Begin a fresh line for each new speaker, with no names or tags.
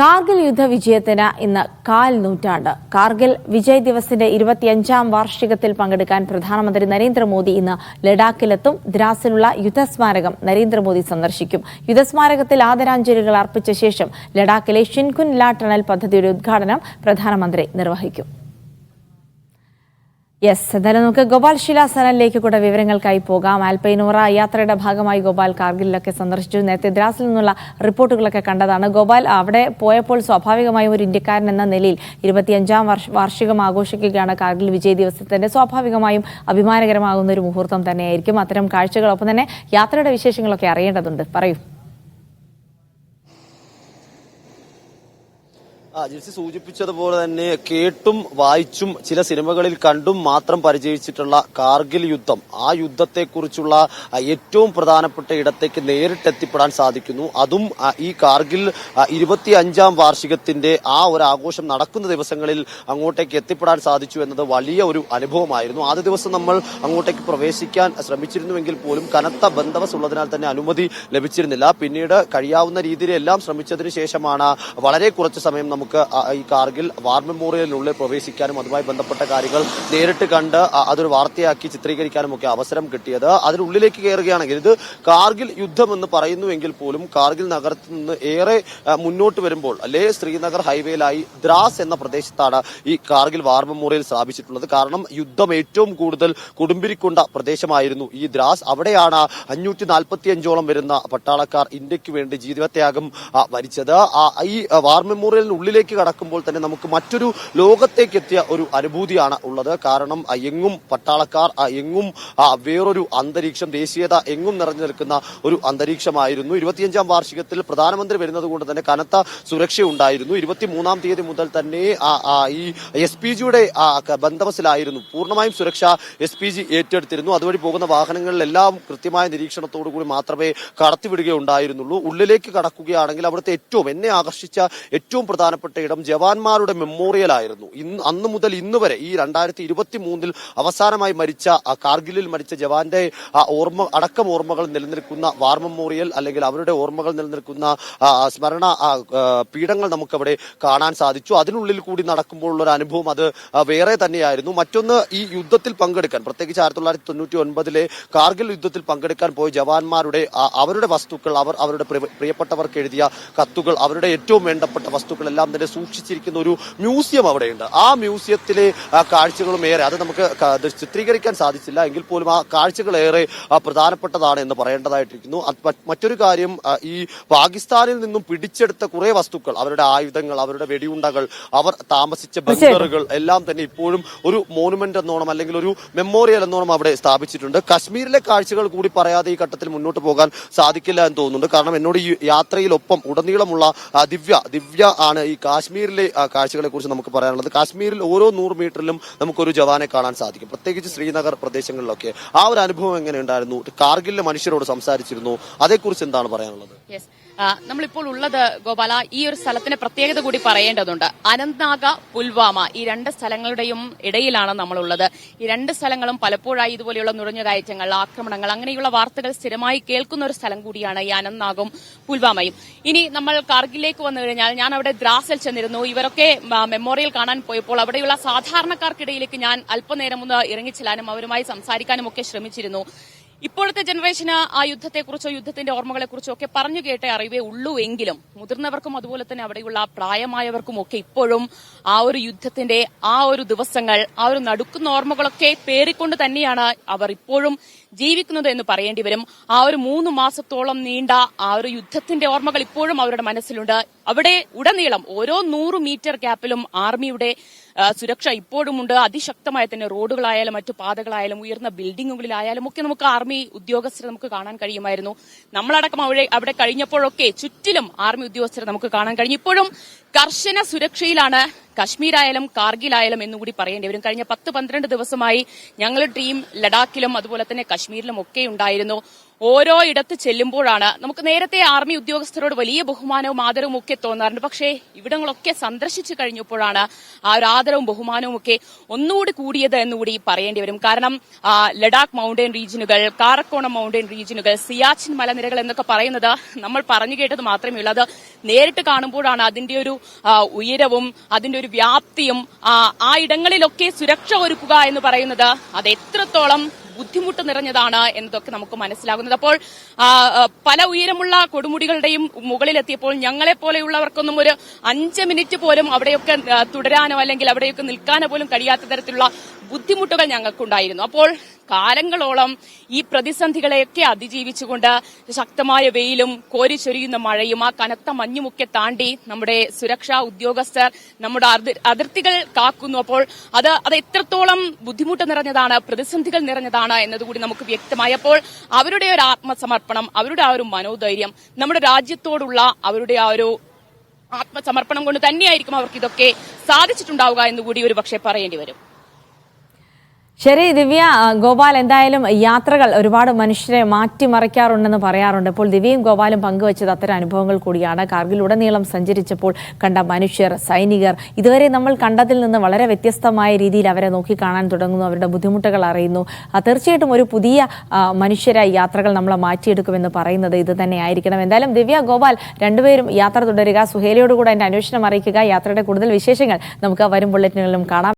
കാർഗിൽ യുദ്ധ വിജയത്തിന് ഇന്ന് കാൽ നൂറ്റാണ്ട്. കാർഗിൽ വിജയ് ദിവസിന്റെ ഇരുപത്തിയഞ്ചാം വാർഷികത്തിൽ പങ്കെടുക്കാൻ പ്രധാനമന്ത്രി നരേന്ദ്രമോദി ഇന്ന് ലഡാക്കിലെത്തും. ദ്രാസിലുള്ള യുദ്ധസ്മാരകം നരേന്ദ്രമോദി സന്ദർശിക്കും. യുദ്ധസ്മാരകത്തിൽ ആദരാഞ്ജലികൾ അർപ്പിച്ച ശേഷം ലഡാക്കിലെ ഷിൻകുൻ ലാ ടണൽ പദ്ധതിയുടെ ഉദ്ഘാടനം പ്രധാനമന്ത്രി നിർവഹിക്കും. യെസ് എന്തായാലും നമുക്ക് ഗോപാൽ ശിലാസനലിലേക്ക് കൂടെ വിവരങ്ങൾക്കായി പോകാം. ആൽപൈനോറ യാത്രയുടെ ഭാഗമായി ഗോപാൽ കാർഗിലൊക്കെ സന്ദർശിച്ചു. നേരത്തെ ദ്രാസിൽ നിന്നുള്ള റിപ്പോർട്ടുകളൊക്കെ കണ്ടതാണ്. ഗോപാൽ അവിടെ പോയപ്പോൾ സ്വാഭാവികമായും ഒരു ഇന്ത്യക്കാരൻ എന്ന നിലയിൽ ഇരുപത്തിയഞ്ചാം വർഷ വാർഷികം ആഘോഷിക്കുകയാണ് കാർഗിൽ വിജയ് ദിവസത്തിന്റെ. സ്വാഭാവികമായും അഭിമാനകരമാകുന്ന ഒരു മുഹൂർത്തം തന്നെയായിരിക്കും. അത്തരം കാഴ്ചകളൊപ്പം തന്നെ യാത്രയുടെ വിശേഷങ്ങളൊക്കെ അറിയേണ്ടതുണ്ട്. പറയൂ.
ആ ജിൽസി സൂചിപ്പിച്ചതുപോലെ തന്നെ കേട്ടും വായിച്ചും ചില സിനിമകളിൽ കണ്ടും മാത്രം പരിചയിച്ചിട്ടുള്ള കാർഗിൽ യുദ്ധം ആ യുദ്ധത്തെക്കുറിച്ചുള്ള ഏറ്റവും പ്രധാനപ്പെട്ട ഇടത്തേക്ക് നേരിട്ടെത്തിപ്പെടാൻ സാധിക്കുന്നു. അതും ഈ കാർഗിൽ ഇരുപത്തി അഞ്ചാം വാർഷികത്തിന്റെ ആ ഒരു ആഘോഷം നടക്കുന്ന ദിവസങ്ങളിൽ അങ്ങോട്ടേക്ക് എത്തിപ്പെടാൻ സാധിച്ചു എന്നത് വലിയ ഒരു അനുഭവമായിരുന്നു. ആദ്യ ദിവസം നമ്മൾ അങ്ങോട്ടേക്ക് പ്രവേശിക്കാൻ ശ്രമിച്ചിരുന്നുവെങ്കിൽ പോലും കനത്ത ബന്ധവസ് ഉള്ളതിനാൽ തന്നെ അനുമതി ലഭിച്ചിരുന്നില്ല. പിന്നീട് കഴിയാവുന്ന രീതിയിലെല്ലാം ശ്രമിച്ചതിന് ശേഷമാണ് വളരെ കുറച്ച് സമയം നമുക്ക് ഈ കാർഗിൽ വാർ മെമ്മോറിയലിനുള്ളിൽ പ്രവേശിക്കാനും അതുമായി ബന്ധപ്പെട്ട കാര്യങ്ങൾ നേരിട്ട് കണ്ട് അതൊരു വാർത്തയാക്കി ചിത്രീകരിക്കാനും ഒക്കെ അവസരം കിട്ടിയത്. അതിനുള്ളിലേക്ക് കയറുകയാണെങ്കിൽ ഇത് കാർഗിൽ യുദ്ധം എന്ന് പറയുന്നുവെങ്കിൽ പോലും കാർഗിൽ നഗരത്തിൽ നിന്ന് ഏറെ മുന്നോട്ട് വരുമ്പോൾ അല്ലെ ശ്രീനഗർ ഹൈവേയിലായി ദ്രാസ് എന്ന പ്രദേശത്താണ് ഈ കാർഗിൽ വാർ മെമ്മോറിയൽ സ്ഥാപിച്ചിട്ടുള്ളത്. കാരണം യുദ്ധം ഏറ്റവും കൂടുതൽ കുടുംബിരിക്കൊണ്ട പ്രദേശമായിരുന്നു ഈ ദ്രാസ്. അവിടെയാണ് അഞ്ഞൂറ്റി നാൽപ്പത്തി അഞ്ചോളം വരുന്ന പട്ടാളക്കാർ ഇന്ത്യയ്ക്ക് വേണ്ടി ജീവിതത്യാഗം വരിച്ചത്. ഈ വാർ വാർ മെമ്മോറിയലിനുള്ളിലേക്ക് കടക്കുമ്പോൾ തന്നെ നമുക്ക് മറ്റൊരു ലോകത്തേക്ക് എത്തിയ ഒരു അനുഭൂതിയാണ് ഉള്ളത്. കാരണം എങ്ങും പട്ടാളക്കാർ എങ്ങും വേറൊരു അന്തരീക്ഷം ദേശീയത എങ്ങും നിറഞ്ഞു നിൽക്കുന്ന ഒരു അന്തരീക്ഷമായിരുന്നു. ഇരുപത്തിയഞ്ചാം വാർഷികത്തിൽ പ്രധാനമന്ത്രി വരുന്നത് കൊണ്ട് തന്നെ കനത്ത സുരക്ഷയുണ്ടായിരുന്നു. ഇരുപത്തിമൂന്നാം തീയതി മുതൽ തന്നെ ഈ എസ് പി ജിയുടെ ബന്ധവസിലായിരുന്നു. പൂർണമായും സുരക്ഷ എസ് പി ജി ഏറ്റെടുത്തിരുന്നു. അതുവഴി പോകുന്ന വാഹനങ്ങളിലെല്ലാം കൃത്യമായ നിരീക്ഷണത്തോടു കൂടി മാത്രമേ കടത്തിവിടുകയുണ്ടായിരുന്നുള്ളൂ. ഉള്ളിലേക്ക് കടക്കുകയാണെങ്കിൽ അവിടുത്തെ ഏറ്റവും എന്നെ ആകർഷിച്ച ഏറ്റവും പ്രധാനപ്പെട്ട ഇടം ജവാന്മാരുടെ മെമ്മോറിയൽ ആയിരുന്നു ഇന്ന് അന്ന് മുതൽ ഇന്ന് വരെ ഈ രണ്ടായിരത്തി ഇരുപത്തി മൂന്നിൽ അവസാനമായി മരിച്ച കാർഗിലിൽ മരിച്ച ജവാന്റെ ഓർമ്മ അടക്കം ഓർമ്മകൾ നിലനിൽക്കുന്ന വാർ മെമ്മോറിയൽ അല്ലെങ്കിൽ അവരുടെ ഓർമ്മകൾ നിലനിൽക്കുന്ന സ്മരണ പീഠങ്ങൾ നമുക്കവിടെ കാണാൻ സാധിച്ചു. അതിനുള്ളിൽ കൂടി നടക്കുമ്പോഴുള്ള ഒരു അനുഭവം അത് വേറെ തന്നെയായിരുന്നു. മറ്റൊന്ന് ഈ യുദ്ധത്തിൽ പങ്കെടുക്കാൻ പ്രത്യേകിച്ച് ആയിരത്തി തൊള്ളായിരത്തി തൊണ്ണൂറ്റി ഒൻപതിലെ കാർഗിൽ യുദ്ധത്തിൽ പങ്കെടുക്കാൻ പോയ ജവാന്മാരുടെ അവരുടെ വസ്തുക്കൾ അവർ അവരുടെ പ്രിയ- പ്രിയപ്പെട്ടവർക്ക് എഴുതിയ കത്തുകൾ അവരുടെ ഏറ്റവും വേണ്ടപ്പെട്ട വസ്തുക്കളെല്ലാം തന്നെ സൂക്ഷിച്ചിരിക്കുന്ന ഒരു മ്യൂസിയം അവിടെയുണ്ട്. ആ മ്യൂസിയത്തിലെ കാഴ്ചകളും ഏറെ അത് നമുക്ക് ചിത്രീകരിക്കാൻ സാധിച്ചില്ല. എങ്കിൽ പോലും ആ കാഴ്ചകൾ ഏറെ ആ, പ്രധാനപ്പെട്ടതാണ് എന്ന് പറയേണ്ടതായിട്ടിരിക്കുന്നു. മറ്റൊരു കാര്യം ഈ പാകിസ്ഥാനിൽ നിന്നും പിടിച്ചെടുത്ത കുറെ വസ്തുക്കൾ അവരുടെ ആയുധങ്ങൾ അവരുടെ വെടിയുണ്ടകൾ അവർ താമസിച്ച ബങ്കറുകൾ എല്ലാം തന്നെ ഇപ്പോഴും ഒരു മോണുമെന്റ് എന്നോണം അല്ലെങ്കിൽ ഒരു മെമ്മോറിയൽ എന്നോണം അവിടെ സ്ഥാപിച്ചിട്ടുണ്ട്. കശ്മീരിലെ കാഴ്ചകൾ കൂടി പറയാതെ ഈ ഘട്ടത്തിൽ മുന്നോട്ട് പോകാൻ സാധിക്കില്ല എന്ന് തോന്നുന്നുണ്ട്. കാരണം എന്നോട് ഈ യാത്രയിലൊപ്പം ഉടനീളമുള്ള ദിവ്യ ദിവ്യ ആണ് ഈ കാശ്മീരിലെ ആ, കാഴ്ചകളെ കുറിച്ച് നമുക്ക് പറയാനുള്ളത് കാശ്മീരിൽ ഓരോ നൂറ് മീറ്ററിലും നമുക്കൊരു ജവാനെ കാണാൻ സാധിക്കും. പ്രത്യേകിച്ച് ശ്രീനഗർ പ്രദേശങ്ങളിലൊക്കെ. ആ ഒരു അനുഭവം എങ്ങനെ ഉണ്ടായിരുന്നു കാർഗിലിലെ മനുഷ്യരോട് സംസാരിച്ചിരുന്നു. അതേക്കുറിച്ച് എന്താണ് പറയാനുള്ളത്?
നമ്മളിപ്പോൾ ഉള്ളത് ഗോപാല ഈ ഒരു സ്ഥലത്തിന്റെ പ്രത്യേകത കൂടി പറയേണ്ടതുണ്ട്. അനന്ത്നാഗ പുൽവാമ ഈ രണ്ട് സ്ഥലങ്ങളുടെയും ഇടയിലാണ് നമ്മളുള്ളത്. ഈ രണ്ട് സ്ഥലങ്ങളും പലപ്പോഴായി ഇതുപോലെയുള്ള നുഴഞ്ഞുകയറ്റങ്ങൾ ആക്രമണങ്ങൾ അങ്ങനെയുള്ള വാർത്തകൾ സ്ഥിരമായി കേൾക്കുന്ന ഒരു സ്ഥലം കൂടിയാണ് ഈ അനന്ത്നാഗും പുൽവാമയും. ഇനി നമ്മൾ കാർഗിലേക്ക് വന്നു കഴിഞ്ഞാൽ ഞാൻ അവിടെ ദ്രാസിൽ ചെന്നിരുന്നു. ഇവരൊക്കെ മെമ്മോറിയൽ കാണാൻ പോയപ്പോൾ അവിടെയുള്ള സാധാരണക്കാർക്കിടയിലേക്ക് ഞാൻ അല്പനേരം ഒന്ന് ഇറങ്ങിച്ചെല്ലാനും അവരുമായി സംസാരിക്കാനും ഒക്കെ ശ്രമിച്ചിരുന്നു. ഇപ്പോഴത്തെ ജനറേഷന് ആ യുദ്ധത്തെക്കുറിച്ചോ യുദ്ധത്തിന്റെ ഓർമ്മകളെക്കുറിച്ചോ ഒക്കെ പറഞ്ഞു കേട്ടേ അറിവേ ഉള്ളൂ എങ്കിലും മുതിർന്നവർക്കും അതുപോലെ തന്നെ അവിടെയുള്ള പ്രായമായവർക്കും ഒക്കെ ഇപ്പോഴും ആ ഒരു യുദ്ധത്തിന്റെ ആ ഒരു ദിവസങ്ങൾ ആ ഒരു നടുക്കുന്ന ഓർമ്മകളൊക്കെ പേറിക്കൊണ്ട് തന്നെയാണ് അവർ ഇപ്പോഴും ജീവിക്കുന്നത് എന്ന് പറയേണ്ടി വരും. ആ ഒരു മൂന്ന് മാസത്തോളം നീണ്ട ആ ഒരു യുദ്ധത്തിന്റെ ഓർമ്മകൾ ഇപ്പോഴും അവരുടെ മനസ്സിലുണ്ട്. അവിടെ ഉടനീളം ഓരോ നൂറ് മീറ്റർ ഗ്യാപ്പിലും ആർമിയുടെ സുരക്ഷ ഇപ്പോഴുമുണ്ട്. അതിശക്തമായ തന്നെ റോഡുകളായാലും മറ്റു പാതകളായാലും ഉയർന്ന ബിൽഡിങ്ങുകളിലായാലും ഒക്കെ നമുക്ക് ആർമി ഉദ്യോഗസ്ഥരെ നമുക്ക് കാണാൻ കഴിയുമായിരുന്നു. നമ്മളടക്കം അവിടെ അവിടെ കഴിഞ്ഞപ്പോഴൊക്കെ ചുറ്റിലും ആർമി ഉദ്യോഗസ്ഥരെ നമുക്ക് കാണാൻ കഴിഞ്ഞു. ഇപ്പോഴും കർശന സുരക്ഷയിലാണ് കശ്മീരായാലും കാർഗിലായാലും എന്നുകൂടി പറയേണ്ടി വരും. കഴിഞ്ഞ പത്ത് പന്ത്രണ്ട് ദിവസമായി ഞങ്ങളുടെ ടീം ലഡാക്കിലും അതുപോലെ തന്നെ കശ്മീരിലും ഒക്കെ ഉണ്ടായിരുന്നു. ഓരോ ഇടത്ത് ചെല്ലുമ്പോഴാണ് നമുക്ക് നേരത്തെ ആർമി ഉദ്യോഗസ്ഥരോട് വലിയ ബഹുമാനവും ആദരവും ഒക്കെ തോന്നാറുണ്ട്. പക്ഷേ ഇവിടങ്ങളൊക്കെ സന്ദർശിച്ചു കഴിഞ്ഞപ്പോഴാണ് ആ ഒരു ആദരവും ബഹുമാനവും ഒക്കെ ഒന്നുകൂടി കൂടിയത് എന്നുകൂടി പറയേണ്ടി വരും. കാരണം ലഡാക്ക് മൗണ്ടൻ റീജിയനുകൾ കാറക്കോണം മൗണ്ടൻ റീജിയനുകൾ സിയാച്ചിൻ മലനിരകൾ എന്നൊക്കെ പറയുന്നത് നമ്മൾ പറഞ്ഞു കേട്ടത് മാത്രമേ ഉള്ളൂ. അത് നേരിട്ട് കാണുമ്പോഴാണ് അതിന്റെ ഒരു ഉയരവും അതിന്റെ ഒരു വ്യാപ്തിയും ആ, ഇടങ്ങളിലൊക്കെ സുരക്ഷ ഒരുക്കുക എന്ന് പറയുന്നത് അത് എത്രത്തോളം ബുദ്ധിമുട്ട് നിറഞ്ഞതാണ് എന്നതൊക്കെ നമുക്ക് മനസ്സിലാകുന്നത്. അപ്പോൾ പല ഉയരമുള്ള കൊടുമുടികളുടെയും മുകളിലെത്തിയപ്പോൾ ഞങ്ങളെ പോലെയുള്ളവർക്കൊന്നും ഒരു അഞ്ച് മിനിറ്റ് പോലും അവിടെയൊക്കെ തുടരാനോ അല്ലെങ്കിൽ അവിടെയൊക്കെ നിൽക്കാനോ പോലും കഴിയാത്ത തരത്തിലുള്ള ബുദ്ധിമുട്ടുകൾ ഞങ്ങൾക്കുണ്ടായിരുന്നു. അപ്പോൾ കാലങ്ങളോളം ഈ പ്രതിസന്ധികളെയൊക്കെ അതിജീവിച്ചുകൊണ്ട് ശക്തമായ വെയിലും കോരിച്ചൊരിയുന്ന മഴയും ആ കനത്ത മഞ്ഞുമൊക്കെ താണ്ടി നമ്മുടെ സുരക്ഷാ ഉദ്യോഗസ്ഥർ നമ്മുടെ അതിർ- അതിർത്തികൾ കാക്കുന്നു. അപ്പോൾ അത് അത് എത്രത്തോളം ബുദ്ധിമുട്ട് നിറഞ്ഞതാണ് പ്രതിസന്ധികൾ നിറഞ്ഞതാണ് എന്നതുകൂടി നമുക്ക് വ്യക്തമായപ്പോൾ അവരുടെ ഒരു ആത്മസമർപ്പണം അവരുടെ ആ ഒരു മനോധൈര്യം നമ്മുടെ രാജ്യത്തോടുള്ള അവരുടെ ആ ഒരു ആത്മസമർപ്പണം കൊണ്ട് തന്നെയായിരിക്കും അവർക്ക് ഇതൊക്കെ സാധിച്ചിട്ടുണ്ടാവുക എന്നുകൂടി ഒരു പക്ഷേ പറയേണ്ടി വരും.
ശരി ദിവ്യ ഗോപാൽ എന്തായാലും യാത്രകൾ ഒരുപാട് മനുഷ്യരെ മാറ്റിമറിക്കാറുണ്ടെന്ന് പറയാറുണ്ട്. ഇപ്പോൾ ദിവ്യയും ഗോപാലും പങ്കുവച്ചത് അത്തരം അനുഭവങ്ങൾ കൂടിയാണ്. കാർഗിൽ ഉടനീളം സഞ്ചരിച്ചപ്പോൾ കണ്ട മനുഷ്യർ സൈനികർ ഇതുവരെ നമ്മൾ കണ്ടതിൽ നിന്ന് വളരെ വ്യത്യസ്തമായ രീതിയിൽ അവരെ നോക്കിക്കാണാൻ തുടങ്ങുന്നു അവരുടെ ബുദ്ധിമുട്ടുകൾ അറിയുന്നു. തീർച്ചയായിട്ടും ഒരു പുതിയ മനുഷ്യരായി യാത്രകൾ നമ്മളെ മാറ്റിയെടുക്കുമെന്ന് പറയുന്നത് ഇത് തന്നെ ആയിരിക്കണം. എന്തായാലും ദിവ്യ ഗോപാൽ രണ്ടുപേരും യാത്ര തുടരുക. സുഹേലയോടുകൂടെ എന്റെ അന്വേഷണം അറിയിക്കുക. യാത്രയുടെ കൂടുതൽ വിശേഷങ്ങൾ നമുക്ക് വരും ബുള്ളറ്റിനുകളിലും കാണാം.